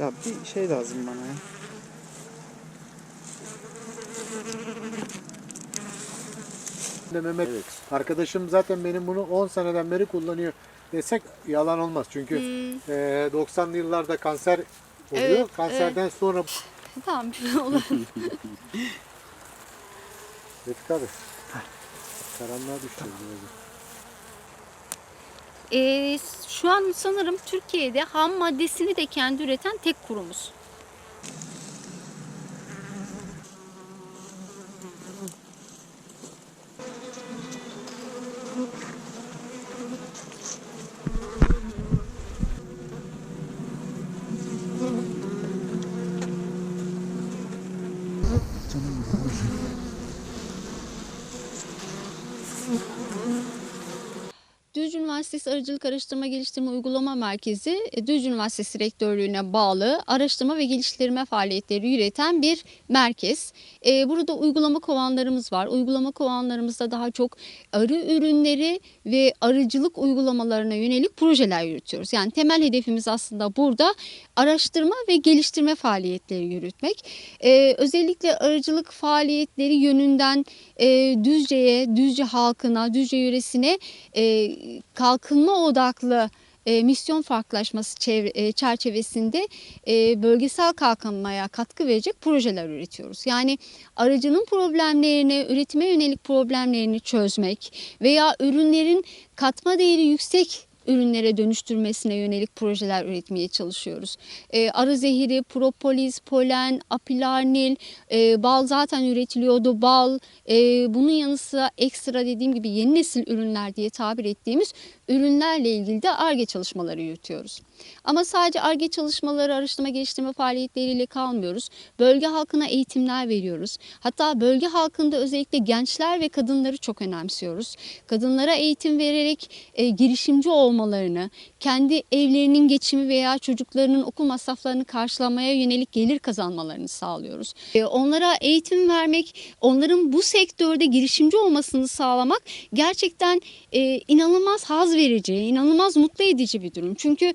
Ya bir şey lazım bana ya. Mehmet arkadaşım zaten benim bunu 10 seneden beri kullanıyor desek yalan olmaz. Çünkü Hmm, e, 90'lı yıllarda kanser oluyor. Evet, Kanserden sonra tamam olur. Refik abi. Karanlığa düştü. biraz. Ee, şu an sanırım Türkiye'de ham maddesini de kendi üreten tek kurumuz. Düzce Üniversitesi Arıcılık Araştırma Geliştirme Uygulama Merkezi, e, Düzce Üniversitesi Rektörlüğü'ne bağlı araştırma ve geliştirme faaliyetleri yürüten bir merkez. E, Burada uygulama kovanlarımız var. Uygulama kovanlarımızda daha çok arı ürünleri ve arıcılık uygulamalarına yönelik projeler yürütüyoruz. Yani temel hedefimiz aslında burada araştırma ve geliştirme faaliyetleri yürütmek. E, Özellikle arıcılık faaliyetleri yönünden Düzce'ye, Düzce halkına, Düzce yöresine e, kalkınma odaklı e, misyon farklılaşması çevre- e, çerçevesinde e, bölgesel kalkınmaya katkı verecek projeler üretiyoruz. Yani aracının problemlerini, üretime yönelik problemlerini çözmek veya ürünlerin katma değeri yüksek ürünlere dönüştürmesine yönelik projeler üretmeye çalışıyoruz. E, arı zehiri, propolis, polen, apilarnil, e, bal zaten üretiliyordu. Bal, e, bunun yanı sıra ekstra dediğim gibi yeni nesil ürünler diye tabir ettiğimiz ürünlerle ilgili de ARGE çalışmaları yürütüyoruz. Ama sadece ARGE çalışmaları, araştırma geliştirme faaliyetleriyle kalmıyoruz. Bölge halkına eğitimler veriyoruz. Hatta bölge halkında özellikle gençler ve kadınları çok önemsiyoruz. Kadınlara eğitim vererek e, girişimci olmalarını, kendi evlerinin geçimi veya çocuklarının okul masraflarını karşılamaya yönelik gelir kazanmalarını sağlıyoruz. E, onlara eğitim vermek, onların bu sektörde girişimci olmasını sağlamak gerçekten e, inanılmaz haz verici, inanılmaz mutlu edici bir durum. Çünkü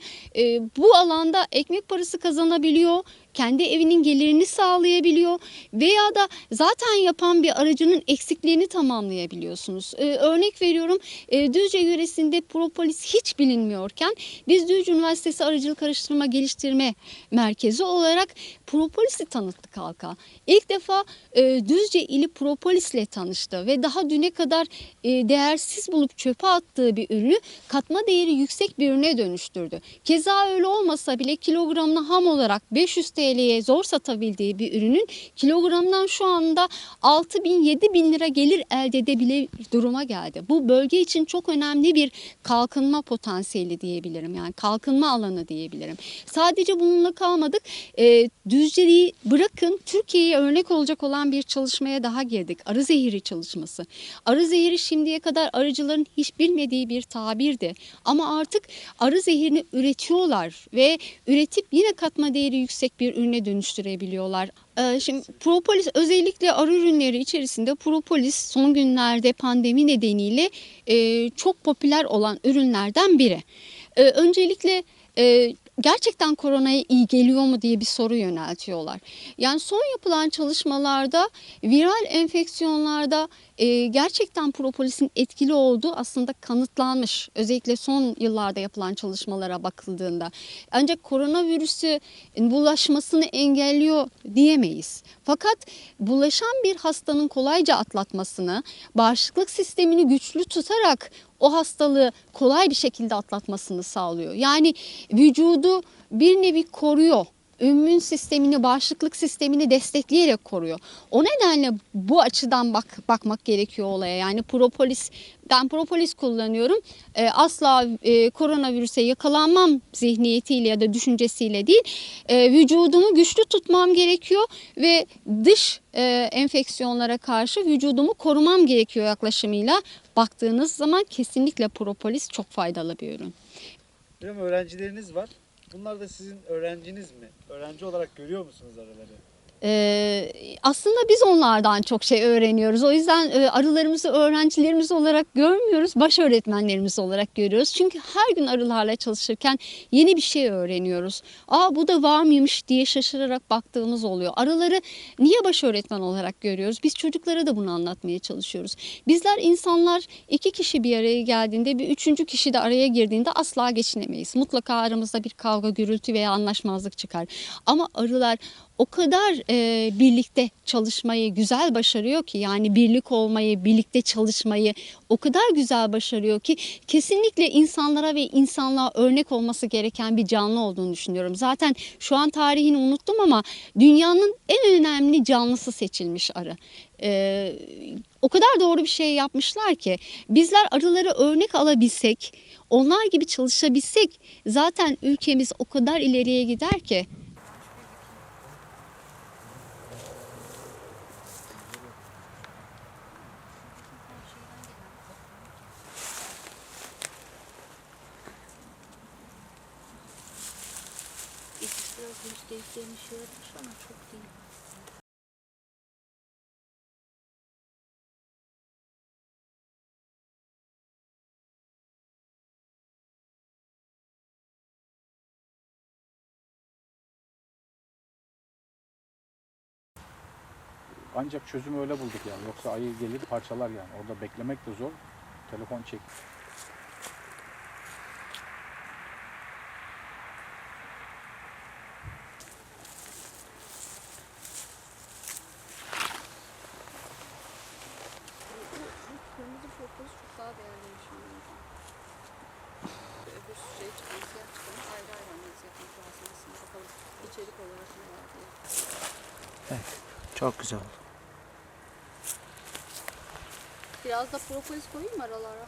bu alanda ekmek parası kazanabiliyor, kendi evinin gelirini sağlayabiliyor veya da zaten yapan bir aracının eksikliğini tamamlayabiliyorsunuz. E, örnek veriyorum e, Düzce yöresinde propolis hiç bilinmiyorken biz Düzce Üniversitesi Arıcılık Araştırma Geliştirme Merkezi olarak propolis'i tanıttık halka. İlk defa e, Düzce ili propolisle tanıştı ve daha düne kadar e, değersiz bulup çöpe attığı bir ürünü katma değeri yüksek bir ürüne dönüştürdü. Keza öyle olmasa bile kilogramına ham olarak 500 TL'ye zor satabildiği bir ürünün kilogramdan şu anda 6 bin 7 bin lira gelir elde edebilir duruma geldi. Bu bölge için çok önemli bir kalkınma potansiyeli diyebilirim. Yani kalkınma alanı diyebilirim. Sadece bununla kalmadık. E, Düzce'yi bırakın Türkiye'ye örnek olacak olan bir çalışmaya daha girdik. Arı zehiri çalışması. Arı zehiri şimdiye kadar arıcıların hiç bilmediği bir tabirdi. Ama artık arı zehirini üretiyorlar ve üretip yine katma değeri yüksek bir ürüne dönüştürebiliyorlar. Ee, Şimdi propolis özellikle arı ürünleri içerisinde propolis son günlerde pandemi nedeniyle e, çok popüler olan ürünlerden biri. Ee, Öncelikle e, gerçekten koronaya iyi geliyor mu diye bir soru yöneltiyorlar. Yani son yapılan çalışmalarda viral enfeksiyonlarda e, gerçekten propolisin etkili olduğu aslında kanıtlanmış. Özellikle son yıllarda yapılan çalışmalara bakıldığında. Ancak koronavirüsü bulaşmasını engelliyor diyemeyiz. Fakat bulaşan bir hastanın kolayca atlatmasını, bağışıklık sistemini güçlü tutarak o hastalığı kolay bir şekilde atlatmasını sağlıyor. Yani vücudu bir nevi koruyor. Immün sistemini, bağışıklık sistemini destekleyerek koruyor. O nedenle bu açıdan bak bakmak gerekiyor olaya. Yani propolis, ben propolis kullanıyorum. Ee, asla e, koronavirüse yakalanmam zihniyetiyle ya da düşüncesiyle değil. Ee, vücudumu güçlü tutmam gerekiyor ve dış e, enfeksiyonlara karşı vücudumu korumam gerekiyor yaklaşımıyla baktığınız zaman kesinlikle propolis çok faydalı bir ürün. Hocam öğrencileriniz var. Bunlar da sizin öğrenciniz mi? Öğrenci olarak görüyor musunuz araları? Ee, aslında biz onlardan çok şey öğreniyoruz. O yüzden e, arılarımızı öğrencilerimiz olarak görmüyoruz, baş öğretmenlerimiz olarak görüyoruz. Çünkü her gün arılarla çalışırken yeni bir şey öğreniyoruz. Aa bu da var mıymış diye şaşırarak baktığımız oluyor. Arıları niye baş öğretmen olarak görüyoruz? Biz çocuklara da bunu anlatmaya çalışıyoruz. Bizler insanlar iki kişi bir araya geldiğinde bir üçüncü kişi de araya girdiğinde asla geçinemeyiz. Mutlaka aramızda bir kavga, gürültü veya anlaşmazlık çıkar. Ama arılar o kadar e, birlikte çalışmayı güzel başarıyor ki yani birlik olmayı, birlikte çalışmayı o kadar güzel başarıyor ki kesinlikle insanlara ve insanlığa örnek olması gereken bir canlı olduğunu düşünüyorum. Zaten şu an tarihini unuttum ama dünyanın en önemli canlısı seçilmiş arı. E, o kadar doğru bir şey yapmışlar ki bizler arıları örnek alabilsek, onlar gibi çalışabilsek zaten ülkemiz o kadar ileriye gider ki. Biraz gösteriklerini şey yapmış ama çok değil. Ancak çözümü öyle bulduk yani. Yoksa ayı gelir parçalar yani. Orada beklemek de zor. Telefon çek. Diye. Çok güzel oldu. Biraz da propolis koyayım aralara?